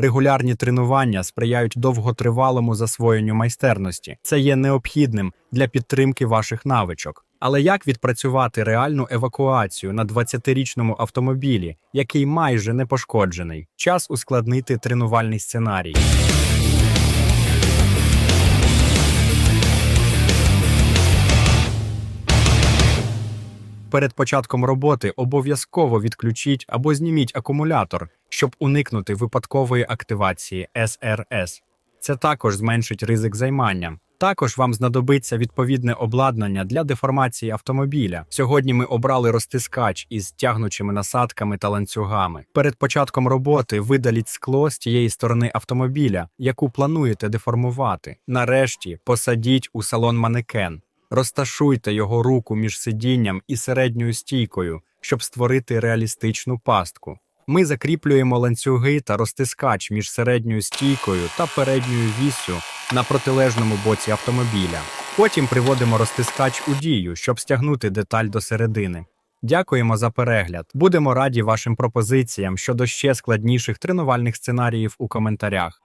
Регулярні тренування сприяють довготривалому засвоєнню майстерності. Це є необхідним для підтримки ваших навичок. Але як відпрацювати реальну евакуацію на 20-річному автомобілі, який майже не пошкоджений? Час ускладнити тренувальний сценарій. Перед початком роботи обов'язково відключіть або зніміть акумулятор, щоб уникнути випадкової активації СРС. Це також зменшить ризик займання. Також вам знадобиться відповідне обладнання для деформації автомобіля. Сьогодні ми обрали розтискач із тягнучими насадками та ланцюгами. Перед початком роботи видаліть скло з тієї сторони автомобіля, яку плануєте деформувати. Нарешті посадіть у салон манекен. Розташуйте його руку між сидінням і середньою стійкою, щоб створити реалістичну пастку. Ми закріплюємо ланцюги та розтискач між середньою стійкою та передньою віссю на протилежному боці автомобіля. Потім приводимо розтискач у дію, щоб стягнути деталь до середини. Дякуємо за перегляд. Будемо раді вашим пропозиціям щодо ще складніших тренувальних сценаріїв у коментарях.